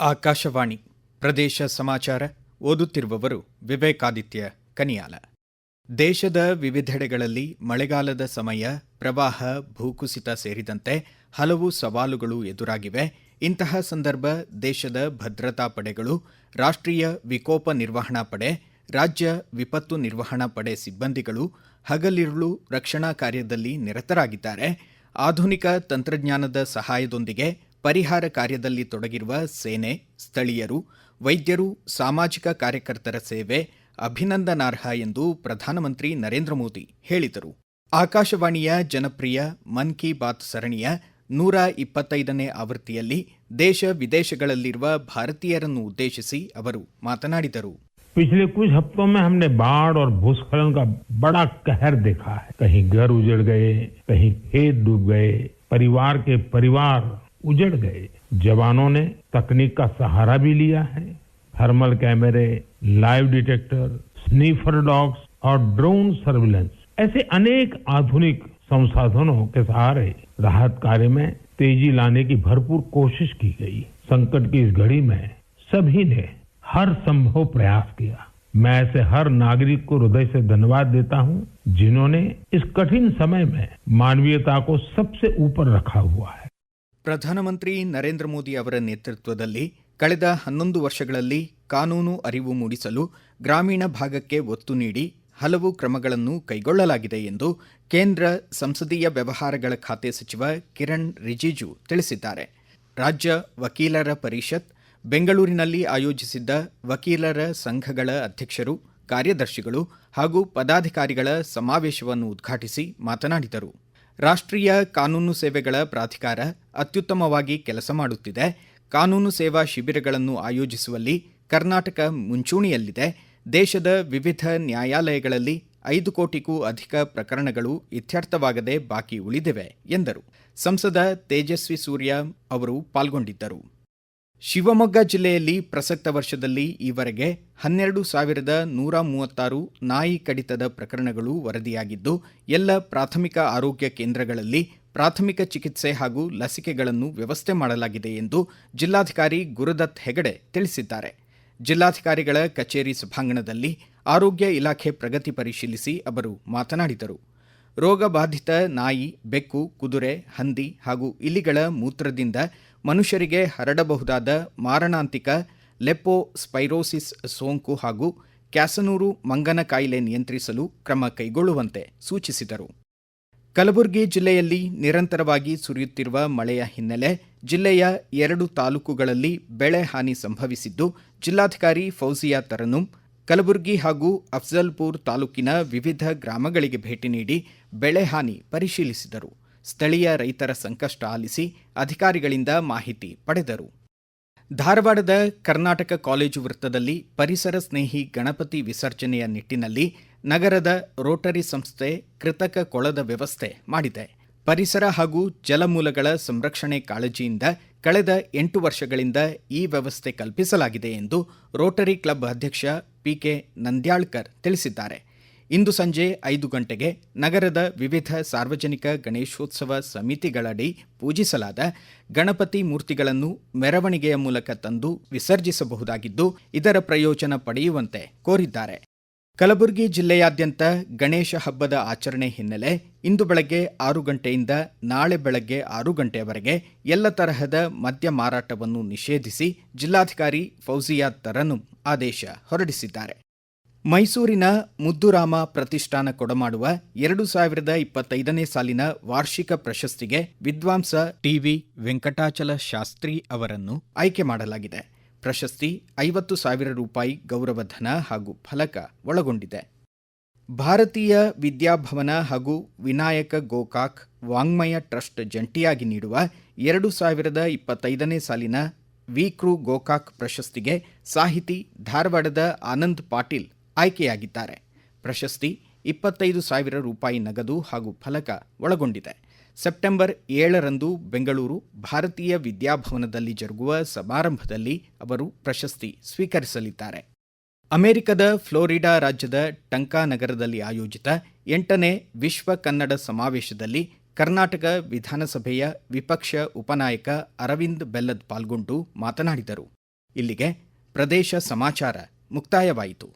ಆಕಾಶವಾಣಿ ಪ್ರದೇಶ ಸಮಾಚಾರ ಓದುತ್ತಿರುವವರು ವಿವೇಕಾದಿತ್ಯ ಕನಿಯಾಲ. ದೇಶದ ವಿವಿಧೆಡೆಗಳಲ್ಲಿ ಮಳೆಗಾಲದ ಸಮಯ, ಪ್ರವಾಹ, ಭೂಕುಸಿತ ಸೇರಿದಂತೆ ಹಲವು ಸವಾಲುಗಳು ಎದುರಾಗಿವೆ. ಇಂತಹ ಸಂದರ್ಭ ದೇಶದ ಭದ್ರತಾ ಪಡೆಗಳು, ರಾಷ್ಟ್ರೀಯ ವಿಕೋಪ ನಿರ್ವಹಣಾ ಪಡೆ, ರಾಜ್ಯ ವಿಪತ್ತು ನಿರ್ವಹಣಾ ಪಡೆ ಸಿಬ್ಬಂದಿಗಳು ಹಗಲಿರುಳು ರಕ್ಷಣಾ ಕಾರ್ಯದಲ್ಲಿ ನಿರತರಾಗಿದ್ದಾರೆ. ಆಧುನಿಕ ತಂತ್ರಜ್ಞಾನದ ಸಹಾಯದೊಂದಿಗೆ ಪರಿಹಾರ ಕಾರ್ಯದಲ್ಲಿ ತೊಡಗಿರುವ ಸೇನೆ ಸ್ಥಳೀಯರು ವೈದ್ಯರು ಸಾಮಾಜಿಕ ಕಾರ್ಯಕರ್ತರ ಸೇವೆ ಅಭಿನಂದನಾರ್ಹ ಎಂದು ಪ್ರಧಾನಮಂತ್ರಿ ನರೇಂದ್ರ ಮೋದಿ ಹೇಳಿದರು ಆಕಾಶವಾಣಿಯ ಜನಪ್ರಿಯ ಮನ್ ಕಿ ಬಾತ್ ಸರಣಿಯ ನೂರ ಇಪ್ಪತ್ತೈದನೇ ಆವೃತ್ತಿಯಲ್ಲಿ ದೇಶ ವಿದೇಶಗಳಲ್ಲಿರುವ ಭಾರತೀಯರನ್ನು ಉದ್ದೇಶಿಸಿ ಅವರು ಮಾತನಾಡಿದರು पिछले कुछ हफ्तों में हमने बाढ़ और भूस्खलन का बड़ा कहर देखा है कहीं घर उजड़ गए कहीं खेत डूब गए परिवार के परिवार उजड़ गए। जवानों ने तकनीक का सहारा भी लिया है। थर्मल कैमरे, लाइव डिटेक्टर, स्नीफर डॉग्स और ड्रोन सर्विलेंस। ऐसे अनेक आधुनिक संसाधनों के सहारे राहत कार्य में तेज़ी लाने की भरपूर कोशिश की गई। संकट की इस घड़ी में सभी ने हर संभव प्रयास किया। मैं ऐसे हर नागरिक को हृदय से धन्यवाद देता हूँ, जिन्होंने इस कठिन समय में मानवीयता को सबसे ऊपर रखा हुआ है। ಪ್ರಧಾನಮಂತ್ರಿ ನರೇಂದ್ರ ಮೋದಿ ಅವರ ನೇತೃತ್ವದಲ್ಲಿ ಕಳೆದ ಹನ್ನೊಂದು ವರ್ಷಗಳಲ್ಲಿ ಕಾನೂನು ಅರಿವು ಮೂಡಿಸಲು ಗ್ರಾಮೀಣ ಭಾಗಕ್ಕೆ ಒತ್ತು ನೀಡಿ ಹಲವು ಕ್ರಮಗಳನ್ನು ಕೈಗೊಳ್ಳಲಾಗಿದೆ ಎಂದು ಕೇಂದ್ರ ಸಂಸದೀಯ ವ್ಯವಹಾರಗಳ ಖಾತೆ ಸಚಿವ ಕಿರಣ್ ರಿಜಿಜು ತಿಳಿಸಿದ್ದಾರೆ. ರಾಜ್ಯ ವಕೀಲರ ಪರಿಷತ್, ಬೆಂಗಳೂರಿನಲ್ಲಿ ಆಯೋಜಿಸಿದ್ದ ವಕೀಲರ ಸಂಘಗಳ ಅಧ್ಯಕ್ಷರು, ಕಾರ್ಯದರ್ಶಿಗಳು ಹಾಗೂ ಪದಾಧಿಕಾರಿಗಳ ಸಮಾವೇಶವನ್ನು ಉದ್ಘಾಟಿಸಿ ಮಾತನಾಡಿದರು. ರಾಷ್ಟ್ರೀಯ ಕಾನೂನು ಸೇವೆಗಳ ಪ್ರಾಧಿಕಾರ ಅತ್ಯುತ್ತಮವಾಗಿ ಕೆಲಸ ಮಾಡುತ್ತಿದೆ. ಕಾನೂನು ಸೇವಾ ಶಿಬಿರಗಳನ್ನು ಆಯೋಜಿಸುವಲ್ಲಿ ಕರ್ನಾಟಕ ಮುಂಚೂಣಿಯಲ್ಲಿದೆ. ದೇಶದ ವಿವಿಧ ನ್ಯಾಯಾಲಯಗಳಲ್ಲಿ ಐದು ಕೋಟಿಗೂ ಅಧಿಕ ಪ್ರಕರಣಗಳು ಇತ್ಯರ್ಥವಾಗದೆ ಬಾಕಿ ಉಳಿದಿವೆ, ಎಂದರು. ಸಂಸದ ತೇಜಸ್ವಿ ಸೂರ್ಯ ಅವರು ಪಾಲ್ಗೊಂಡಿದ್ದರು. ಶಿವಮೊಗ್ಗ ಜಿಲ್ಲೆಯಲ್ಲಿ ಪ್ರಸಕ್ತ ವರ್ಷದಲ್ಲಿ ಈವರೆಗೆ ಹನ್ನೆರಡು ಸಾವಿರದ ನೂರ ಮೂವತ್ತಾರು ನಾಯಿ ಕಡಿತದ ಪ್ರಕರಣಗಳು ವರದಿಯಾಗಿದ್ದು, ಎಲ್ಲ ಪ್ರಾಥಮಿಕ ಆರೋಗ್ಯ ಕೇಂದ್ರಗಳಲ್ಲಿ ಪ್ರಾಥಮಿಕ ಚಿಕಿತ್ಸೆ ಹಾಗೂ ಲಸಿಕೆಗಳನ್ನು ವ್ಯವಸ್ಥೆ ಮಾಡಲಾಗಿದೆ ಎಂದು ಜಿಲ್ಲಾಧಿಕಾರಿ ಗುರುದತ್ ಹೆಗಡೆ ತಿಳಿಸಿದ್ದಾರೆ. ಜಿಲ್ಲಾಧಿಕಾರಿಗಳ ಕಚೇರಿ ಸಭಾಂಗಣದಲ್ಲಿ ಆರೋಗ್ಯ ಇಲಾಖೆ ಪ್ರಗತಿ ಪರಿಶೀಲಿಸಿ ಅವರು ಮಾತನಾಡಿದರು. ರೋಗಬಾಧಿತ ನಾಯಿ, ಬೆಕ್ಕು, ಕುದುರೆ, ಹಂದಿ ಹಾಗೂ ಇಲಿಗಳ ಮೂತ್ರದಿಂದ ಮನುಷ್ಯರಿಗೆ ಹರಡಬಹುದಾದ ಮಾರಣಾಂತಿಕ ಲೆಪೋ ಸ್ಪೈರೋಸಿಸ್ ಸೋಂಕು ಹಾಗೂ ಕ್ಯಾಸನೂರು ಮಂಗನ ಕಾಯಿಲೆ ನಿಯಂತ್ರಿಸಲು ಕ್ರಮ ಕೈಗೊಳ್ಳುವಂತೆ ಸೂಚಿಸಿದರು. ಕಲಬುರಗಿ ಜಿಲ್ಲೆಯಲ್ಲಿ ನಿರಂತರವಾಗಿ ಸುರಿಯುತ್ತಿರುವ ಮಳೆಯ ಹಿನ್ನೆಲೆ ಜಿಲ್ಲೆಯ ಎರಡು ತಾಲೂಕುಗಳಲ್ಲಿ ಬೆಳೆ ಹಾನಿ ಸಂಭವಿಸಿದ್ದು, ಜಿಲ್ಲಾಧಿಕಾರಿ ಫೌಜಿಯಾ ತರನುಂ, ಕಲಬುರಗಿ ಹಾಗೂ ಅಫ್ಜಲ್ಪುರ್ ತಾಲೂಕಿನ ವಿವಿಧ ಗ್ರಾಮಗಳಿಗೆ ಭೇಟಿ ನೀಡಿ ಬೆಳೆ ಹಾನಿ ಪರಿಶೀಲಿಸಿದರು. ಸ್ಥಳೀಯ ರೈತರ ಸಂಕಷ್ಟ ಆಲಿಸಿ ಅಧಿಕಾರಿಗಳಿಂದ ಮಾಹಿತಿ ಪಡೆದರು. ಧಾರವಾಡದ ಕರ್ನಾಟಕ ಕಾಲೇಜು ವೃತ್ತದಲ್ಲಿ ಪರಿಸರ ಸ್ನೇಹಿ ಗಣಪತಿ ವಿಸರ್ಜನೆಯ ನಿಟ್ಟಿನಲ್ಲಿ ನಗರದ ರೋಟರಿ ಸಂಸ್ಥೆ ಕೃತಕ ಕೊಳದ ವ್ಯವಸ್ಥೆ ಮಾಡಿದೆ. ಪರಿಸರ ಹಾಗೂ ಜಲಮೂಲಗಳ ಸಂರಕ್ಷಣೆ ಕಾಳಜಿಯಿಂದ ಕಳೆದ ಎಂಟು ವರ್ಷಗಳಿಂದ ಈ ವ್ಯವಸ್ಥೆ ಕಲ್ಪಿಸಲಾಗಿದೆ ಎಂದು ರೋಟರಿ ಕ್ಲಬ್ ಅಧ್ಯಕ್ಷ ಪಿಕೆ ನಂದ್ಯಾಳ್ಕರ್ ತಿಳಿಸಿದ್ದಾರೆ. ಇಂದು ಸಂಜೆ ಐದು ಗಂಟೆಗೆ ನಗರದ ವಿವಿಧ ಸಾರ್ವಜನಿಕ ಗಣೇಶೋತ್ಸವ ಸಮಿತಿಗಳಡಿ ಪೂಜಿಸಲಾದ ಗಣಪತಿ ಮೂರ್ತಿಗಳನ್ನು ಮೆರವಣಿಗೆಯ ಮೂಲಕ ತಂದು ವಿಸರ್ಜಿಸಬಹುದಾಗಿದ್ದು, ಇದರ ಪ್ರಯೋಜನ ಪಡೆಯುವಂತೆ ಕೋರಿದ್ದಾರೆ. ಕಲಬುರಗಿ ಜಿಲ್ಲೆಯಾದ್ಯಂತ ಗಣೇಶ ಹಬ್ಬದ ಆಚರಣೆ ಹಿನ್ನೆಲೆ ಇಂದು ಬೆಳಗ್ಗೆ ಆರು ಗಂಟೆಯಿಂದ ನಾಳೆ ಬೆಳಗ್ಗೆ ಆರು ಗಂಟೆಯವರೆಗೆ ಎಲ್ಲ ತರಹದ ಮದ್ಯ ಮಾರಾಟವನ್ನು ನಿಷೇಧಿಸಿ ಜಿಲ್ಲಾಧಿಕಾರಿ ಫೌಜಿಯಾ ತರನು ಆದೇಶ ಹೊರಡಿಸಿದ್ದಾರೆ. ಮೈಸೂರಿನ ಮುದ್ದುರಾಮ ಪ್ರತಿಷ್ಠಾನ ಕೊಡಮಾಡುವ ಎರಡು ಸಾವಿರದ ಇಪ್ಪತ್ತೈದನೇ ಸಾಲಿನ ವಾರ್ಷಿಕ ಪ್ರಶಸ್ತಿಗೆ ವಿದ್ವಾಂಸ ಟಿವಿ ವೆಂಕಟಾಚಲ ಶಾಸ್ತ್ರಿ ಅವರನ್ನು ಆಯ್ಕೆ ಮಾಡಲಾಗಿದೆ. ಪ್ರಶಸ್ತಿ ಐವತ್ತು ಸಾವಿರ ರೂಪಾಯಿ ಗೌರವಧನ ಹಾಗೂ ಫಲಕ ಒಳಗೊಂಡಿದೆ. ಭಾರತೀಯ ವಿದ್ಯಾಭವನ ಹಾಗೂ ವಿನಾಯಕ ಗೋಕಾಕ್ ವಾಂಗ್ಮಯ ಟ್ರಸ್ಟ್ ಜಂಟಿಯಾಗಿ ನೀಡುವ ಎರಡು ಸಾವಿರದ ಇಪ್ಪತ್ತೈದನೇ ಸಾಲಿನ ವಿಕ್ರು ಗೋಕಾಕ್ ಪ್ರಶಸ್ತಿಗೆ ಸಾಹಿತಿ ಧಾರವಾಡದ ಆನಂದ್ ಪಾಟೀಲ್ ಆಯ್ಕೆಯಾಗಿದ್ದಾರೆ. ಪ್ರಶಸ್ತಿ ಇಪ್ಪತ್ತೈದು ಸಾವಿರ ರೂಪಾಯಿ ನಗದು ಹಾಗೂ ಫಲಕ ಒಳಗೊಂಡಿದೆ. ಸೆಪ್ಟೆಂಬರ್ ಏಳರಂದು ಬೆಂಗಳೂರು ಭಾರತೀಯ ವಿದ್ಯಾಭವನದಲ್ಲಿ ಜರುಗುವ ಸಮಾರಂಭದಲ್ಲಿ ಅವರು ಪ್ರಶಸ್ತಿ ಸ್ವೀಕರಿಸಲಿದ್ದಾರೆ. ಅಮೆರಿಕದ ಫ್ಲೋರಿಡಾ ರಾಜ್ಯದ ಟಂಕಾ ನಗರದಲ್ಲಿ ಆಯೋಜಿತ ಎಂಟನೇ ವಿಶ್ವ ಕನ್ನಡ ಸಮಾವೇಶದಲ್ಲಿ ಕರ್ನಾಟಕ ವಿಧಾನಸಭೆಯ ವಿಪಕ್ಷ ಉಪನಾಯಕ ಅರವಿಂದ್ ಬೆಲ್ಲದ್ ಪಾಲ್ಗೊಂಡು ಮಾತನಾಡಿದರು. ಇಲ್ಲಿಗೆ ಪ್ರದೇಶ ಸಮಾಚಾರ ಮುಕ್ತಾಯವಾಯಿತು.